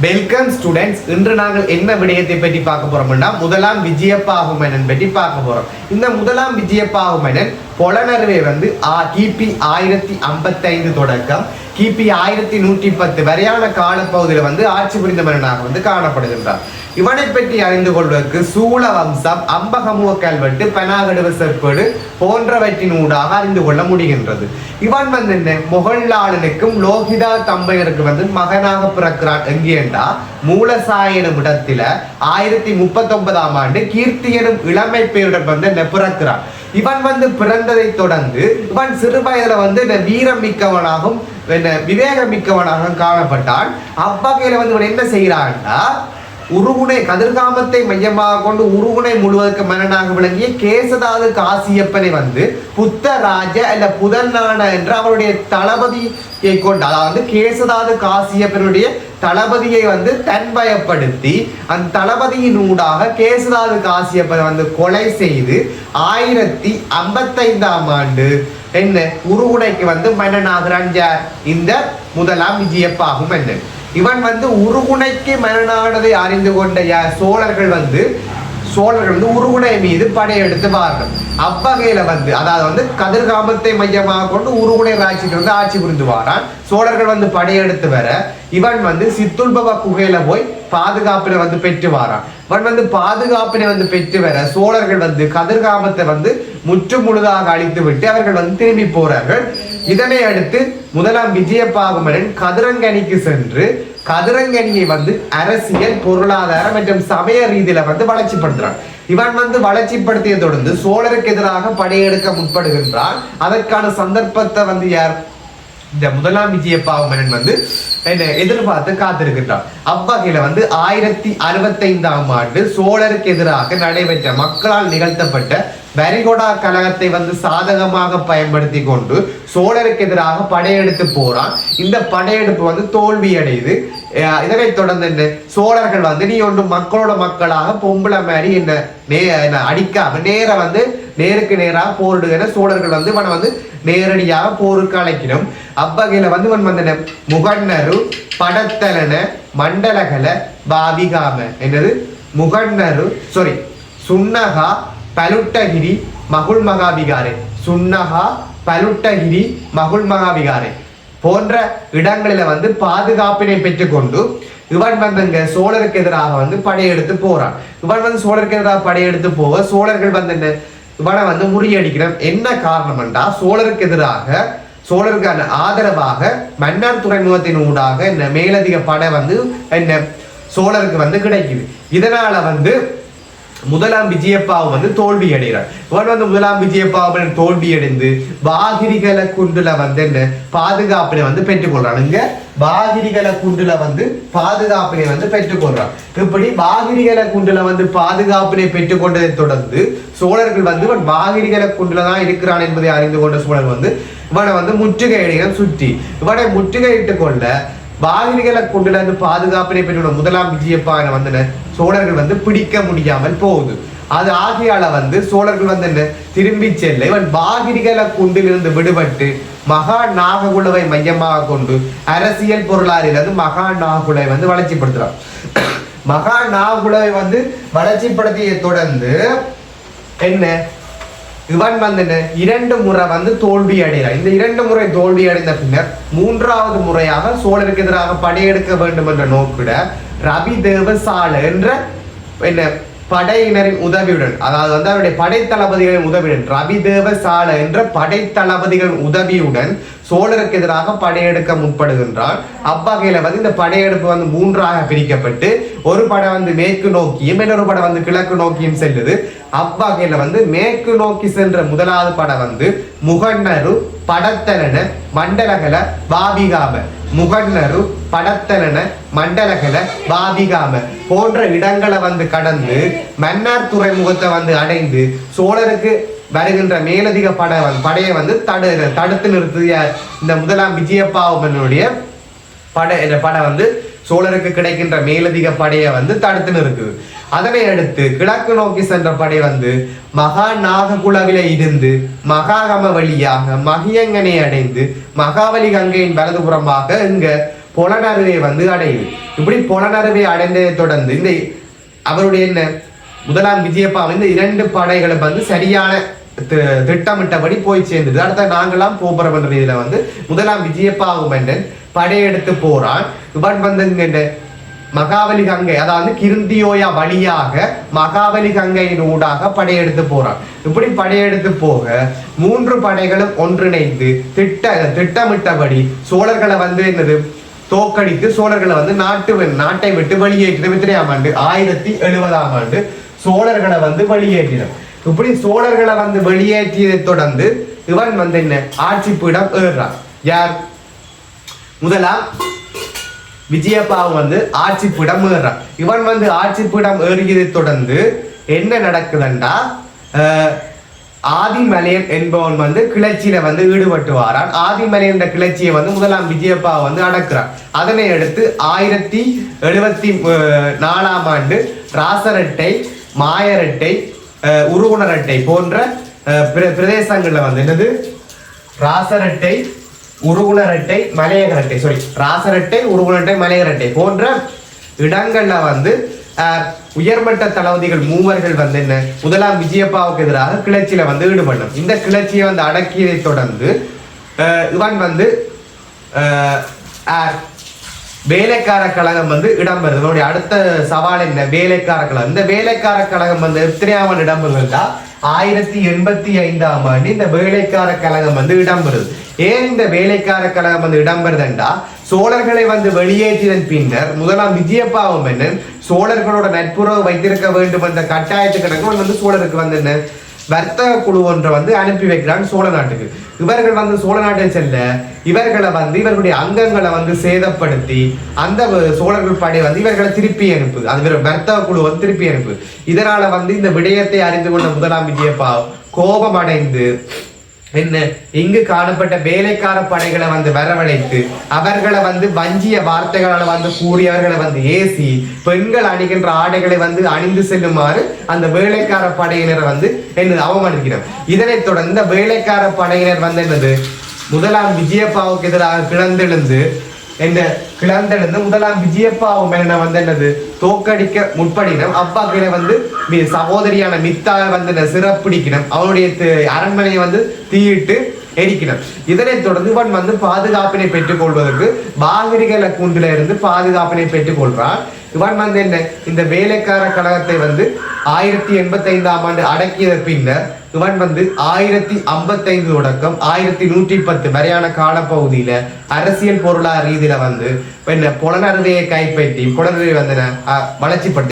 Welcome students இன்று நாங்கள் என்ன விடயத்தை பற்றி பார்க்க போறோம்னா முதலாம் விஜயப்பாகுமேனன் பற்றி பார்க்க போறோம். இந்த முதலாம் விஜயப்பாகுமனன் பொலனர்வே வந்து ஆ- கிபி ஆயிரத்தி ஐம்பத்தைந்து தொடக்கம். கிபி ஆயிரத்தி நூற்றி பத்து வரையான காலப்பகுதியில் வந்து ஆட்சி புரிந்த மன்னனாக வந்து காணப்படுகின்றார். இவனை பற்றி அறிந்து கொள்வதற்கு சூழ வம்சம் அம்பகமுக கல்வெட்டு பெனாகடுவ செற்பேடு போன்றவற்றின் ஊடாக அறிந்து கொள்ள முடிகின்றது. இவன் வந்து என்ன முகல்லாளனுக்கும் லோகிதா தம்பையருக்கு வந்து மகனாக பிறக்கிறான் எங்கேண்டா மூலசாய எனும் ஆயிரத்தி முப்பத்தி ஒன்பதாம் ஆண்டு கீர்த்தி எனும் இளமை பேருடன் வந்து என்ன பிறக்கிறான் இவன் வந்து பிறந்ததை தொடர்ந்து இவன் சிறு வயதுல வந்து இந்த வீரம் மிக்கவனாகவும் என்ன விவேகம் மிக்கவனாகவும் காணப்பட்டான். அவ்வகையில வந்து இவன் என்ன செய்யறான்னா உருகுணை கதிர்காமத்தை மையமாக கொண்டு உருகுணை முழுவதற்கு மன்னனாக விளங்கிய கேசதாது காசியப்பனை வந்து புத்தராஜ அல்ல புதன்னான என்று அவருடைய தளபதியை கொண்டு அதாவது கேசதாது காசியப்பனுடைய தளபதியை வந்து தன்வயப்படுத்தி அந்த தளபதியின் ஊடாக கேசதாது காசியப்பனை வந்து கொலை செய்து ஆயிரத்தி ஐம்பத்தைந்தாம் ஆண்டு என்ன உருகுணைக்கு வந்து மன்னனாகிறான் இந்த முதலாம் விஜயப்பாகும் என்ன இவன் வந்து உருகுணைக்கு மரணானதை அறிந்து கொண்ட சோழர்கள் வந்து சோழர்கள் வந்து உருகுணை மீது படையெடுத்து வார்கள். அவ்வகையில வந்து அதாவது வந்து கதிர்காமத்தை மையமாக கொண்டு உருகுணை ராட்சிக்கு வந்து ஆட்சி புரிந்து வாரான் சோழர்கள் வந்து படையெடுத்து வர இவன் வந்து சித்துல்பவ குகையில போய் பாதுகாப்பினை வந்து பெற்று வாரான். இவன் வந்து பாதுகாப்பினை வந்து பெற்று வர சோழர்கள் வந்து கதிர்காமத்தை வந்து முற்று முழுதாக அழித்துவிட்டு அவர்கள் வந்து திரும்பி போறார்கள். இதனை அடுத்து முதலாம் விஜயபாகுமரன் கதிரங்கனிக்கு சென்று கதிரங்கனியை வந்து அரசியல் பொருளாதார மற்றும் சமய ரீதியில வந்து வளர்ச்சிப்படுத்துறான். இவன் வந்து வளர்ச்சிப்படுத்திய தொடர்ந்து சோழருக்கு எதிராக படையெடுக்க முற்படுகின்றான். அதற்கான சந்தர்ப்பத்தை வந்து யார் இந்த முதலாம் விஜயபாவமனன் வந்து என்ன எதிர்பார்த்து காத்திருக்கிறான் அவ்வகையில வந்து ஆயிரத்தி அறுபத்தைந்தாம் ஆண்டு சோழருக்கு எதிராக நடைபெற்ற மக்களால் நிகழ்த்தப்பட்ட வரிகொடா கழகத்தை வந்து சாதகமாக பயன்படுத்தி கொண்டு சோழருக்கு எதிராக படையெடுத்து போறான். இந்த படையெடுப்பு வந்து தோல்வி அடையுது இதனைத் தொடர்ந்து என்ன சோழர்கள் வந்து நீ ஒன்று மக்களோட மக்களாக பொம்பளை மாதிரி என்ன நே என்ன அடிக்காம நேர வந்து நேருக்கு நேராக போரிடுகிற சோழர்கள் வந்து இவனை வந்து நேரடியாக போருக்கு அழைக்கணும் அவ்வகையில வந்து இவன் வந்து முகன்னரு படத்தலன மண்டலகல பாவிகாம. என்னது? முகன்னரு சாரி சுன்னகா பலுட்டகிரி மகுள் மகாவிகாரே. சுன்னகா பலுட்டகிரி மகுள் மகாவிகாரே. போன்ற இடங்களில வந்து பாதுகாப்பினை பெற்றுக்கொண்டு இவன் வந்து இங்க சோழருக்கு எதிராக வந்து படையெடுத்து போறான். இவன் வந்து சோழருக்கு எதிராக படையெடுத்து போக சோழர்கள் வந்து என்ன இவனை வந்து முறியடிக்கிறான் என்ன காரணம்ன்றா சோழருக்கு எதிராக சோழருக்கான ஆதரவாக மன்னார் துறைமுகத்தின் ஊடாக என்ன மேலதிக படை வந்து என்ன சோழருக்கு வந்து கிடைக்குது. இதனால வந்து முதலாம் விஜயப்பாவை வந்து தோல்வி அடைகிறார். இவன் வந்து முதலாம் விஜயப்பாவை தோல்வி அடைந்து பாகிரிகல குண்டுல வந்து என்ன? பாதுகாப்பினை வந்து பெற்றுக்கொள்றான். இங்க பாகிரிகல குண்டுல வந்து பாதுகாப்பினை வந்து பெற்றுக்கொள்றான். இப்படி பாகிரிகல குண்டுல வந்து பாதுகாப்பினை பெற்றுக்கொண்டதை தொடர்ந்து சோழர்கள் வந்து இவன் பாகிரிகல குண்டுல தான் இருக்கிறான் என்பதை அறிந்து கொண்ட சோழர் வந்து இவனை வந்து முற்றுகையிடம் சுற்றி இவனை முற்றுகையிட்டு கொள்ள பாகினிகளை கொண்டு வந்து பாதுகாப்பினை பெற்றுள்ள முதலாம் விஜயப்பான வந்து என்ன, சோழர்கள் வந்து பிடிக்க முடியாமல் போகுது. அது ஆகையால வந்து சோழர்கள் வந்து என்ன? திரும்பி செல்ல. இவன் பாகிரிகளை குண்டிலிருந்து விடுபட்டு மகா நாககுலவை மையமாக கொண்டு அரசியல் பொருளாதார வந்து மகா நாகுலை வந்து வளர்ச்சிப்படுத்துறான். மகா நாகுலவை வந்து வளர்ச்சிப்படுத்திய தொடர்ந்து என்ன? இவன் வந்து என்ன, இரண்டு முறை வந்து தோல்வி அடைகிறார் இந்த இரண்டு முறை தோல்வி அடைந்த பின்னர் மூன்றாவது முறையாக சோழருக்கு எதிராக படையெடுக்க வேண்டும் என்ற நோக்கிட ரவி தேவசால என்ற என்ன படையினரின் உதவியுடன் அதாவது வந்து அவருடைய படைத்தளபதிகளின் உதவியுடன் ரவி தேவசால என்ற படைத்தளபதிகளின் உதவியுடன் சோழருக்கு எதிராக படையெடுக்க முற்படுகின்றான் அவ்வகையில வந்து இந்த படையெடுப்பு வந்து மூன்றாக பிரிக்கப்பட்டு ஒரு படை வந்து மேற்கு நோக்கியும் இன்னொரு படம் வந்து கிழக்கு நோக்கியும் செல்லுது. அவ்வகையில வந்து மேற்கு நோக்கி சென்ற முதலாவது படம் வந்து முகன்னரு படத்தலன மண்டலகல பாபிகாம. முகன்னரு படத்தலன மண்டலகல பாபிகாம போன்ற இடங்களை வந்து கடந்து மன்னார் துறைமுகத்தை வந்து அடைந்து சோழருக்கு வருகின்ற மேலதிக படை படையை வந்து தடு தடுத்து நிறுத்திய இந்த முதலாம் விஜயபாவனுடைய படை இந்த படை வந்து சோழருக்கு கிடைக்கின்ற மேலதிக படையை வந்து தடுத்து நிறுத்துது. அதனை அடுத்து கிழக்கு நோக்கி சென்ற படை வந்து மகா நாககுலவில இருந்து மகாகம வழியாக மகியங்கனை அடைந்து மகாவலி கங்கையின் வலதுபுறமாக இங்க பொலனருவை வந்து அடையுது. இப்படி பொலனருவை அடைந்ததை தொடர்ந்து இந்த அவருடைய என்ன? முதலாம் விஜயப்பா வந்து இரண்டு படைகளும் வந்து சரியான திட்டமிட்டபடி போய் சேர்ந்தது. அடுத்த நாங்களாம் போகிறோம் என்ற இதுல வந்து முதலாம் விஜயப்பா மன்னன் படையெடுத்து போறான். இவன் வந்து மகாபலி கங்கை அதாவது கிருந்தியோயா வழியாக மகாபலி கங்கையின் ஊடாக படையெடுத்து போறான். இப்படி படையெடுத்து போக மூன்று படைகளும் ஒன்றிணைந்து திட்ட திட்டமிட்டபடி சோழர்களை வந்து என்னது தோக்கடித்து சோழர்களை வந்து நாட்டு நாட்டை விட்டு வெளியேற்றின. எத்தனையாம் ஆண்டு? ஆயிரத்தி எழுபதாம் ஆண்டு சோழர்களை வந்து வெளியேற்றினர் இப்படி சோழர்களை வந்து வெளியேற்றியதை தொடர்ந்து இவன் வந்து என்ன? ஆட்சி பீடம் ஏறுறான். யார்? முதலாம் விஜயப்பாவும் வந்து ஆட்சி பீடம் ஏறுறான். இவன் வந்து ஆட்சி பீடம் ஏறியதை தொடர்ந்து என்ன நடக்குதுண்டா? ஆதிமலையன் என்பவன் வந்து கிளர்ச்சியில வந்து ஈடுபட்டு வாரான். ஆதிமலையன் என்ற கிளர்ச்சியை வந்து முதலாம் விஜயப்பா வந்து அடக்குறான். அதனை அடுத்து ஆயிரத்தி எழுபத்தி நாலாம் ஆண்டு ராசரட்டை மாயரட்டை உருகுணரட்டை போன்ற பிர- பிரதேசங்கள்ல வந்து என்னது? ராசரட்டை உருகுணரட்டை மலையகரட்டை சாரி ராசரட்டை உருகுணரட்டை மலையகரட்டை போன்ற இடங்கள்ல வந்து உயர்மட்ட தளபதிகள் மூவர்கள் வந்து என்ன? முதலாம் விஜயப்பாவுக்கு எதிராக கிளர்ச்சியில வந்து ஈடுபடணும். இந்த கிளர்ச்சியை வந்து அடக்கியதை தொடர்ந்து இவன் வந்து வேலைக்கார கழகம் வந்து இடம்பெறுது நம்முடைய அடுத்த சவால் என்ன? வேலைக்கார கழகம் இந்த வேலைக்கார கழகம் வந்து எத்தனையாம் இடம்பெறுதா ஆயிரத்தி எண்பத்தி ஐந்தாம் ஆண்டு இந்த வேலைக்கார கழகம் வந்து இடம்பெறுது ஏன் இந்த வேலைக்கார கழகம் வந்து இடம்பெறுதுண்டா சோழர்களை வந்து வெளியேற்றியதன் பின்னர் முதலாம் விஜயப்பாவும் என்ன? சோழர்களோட நட்புறவு வைத்திருக்க வேண்டும் என்ற கட்டாயத்துக்கு இணங்க வந்து சோழருக்கு வந்து என்ன? வர்த்தக குழு ஒன்றை வந்து அனுப்பி வைக்கிறாங்க சோழ நாட்டுக்கு. இவர்கள் வந்து சோழ நாட்டை செல்ல இவர்களை வந்து இவர்களுடைய அங்கங்களை வந்து சேதப்படுத்தி அந்த சோழர்கள் படை வந்து இவர்களை திருப்பி அனுப்பு. அது வர்த்தக குழு வந்து திருப்பி அனுப்பு. இதனால வந்து இந்த விடயத்தை அறிந்து கொண்ட முதலாம் விஜயப்பா கோபம் அடைந்து என்ன இங்கு காணப்பட்ட வேலைக்கார படைகளை வந்து வரவழைத்து அவர்களை வந்து வஞ்சிய வார்த்தைகளால் வந்து கூறியவர்களை வந்து ஏசி பெண்கள் அணிகின்ற ஆடைகளை வந்து அணிந்து செல்லுமாறு அந்த வேலைக்கார படையினரை வந்து என்னது அவமதிக்கிறார். இதனைத் தொடர்ந்து வேலைக்கார படையினர் வந்து என்னது முதலாம் விஜயப்பாவுக்கு எதிராக கிளந்தெழுந்து என்ன கிளந்தெழுந்து முதலாம் விஜயப்பாவும் என்ன வந்து என்னது தோக்கடிக்க முற்படினம் அப்பாக்களை வந்து மி- சகோதரியான மித்தாவை வந்து என்ன சிறப்பிடிக்கணும் அவனுடைய அரண்மனையை வந்து தீயிட்டு எரிக்கணும் இதனைத் தொடர்ந்து இவன் வந்து பாதுகாப்பினை பெற்றுக்கொள்வதற்கு பாகிரிகள கூண்டில இருந்து பாதுகாப்பினை பெற்றுக்கொள்றான் இவன் வந்து என்ன? இந்த வேலைக்கார கழகத்தை வந்து ஆயிரத்தி எண்பத்தி ஐந்தாம் ஆண்டு அடக்கிய பின்னர் இவன் வந்து ஆயிரத்தி ஐம்பத்தைந்து தொடக்கம் ஆயிரத்தி நூற்றி பத்து வரையான காலப்பகுதியில அரசியல் பொருளாதார ரீதியில வந்து என்ன புலனறுவையை கைப்பற்றி புலனறுவை வந்து வளர்ச்சிப்படுத்தி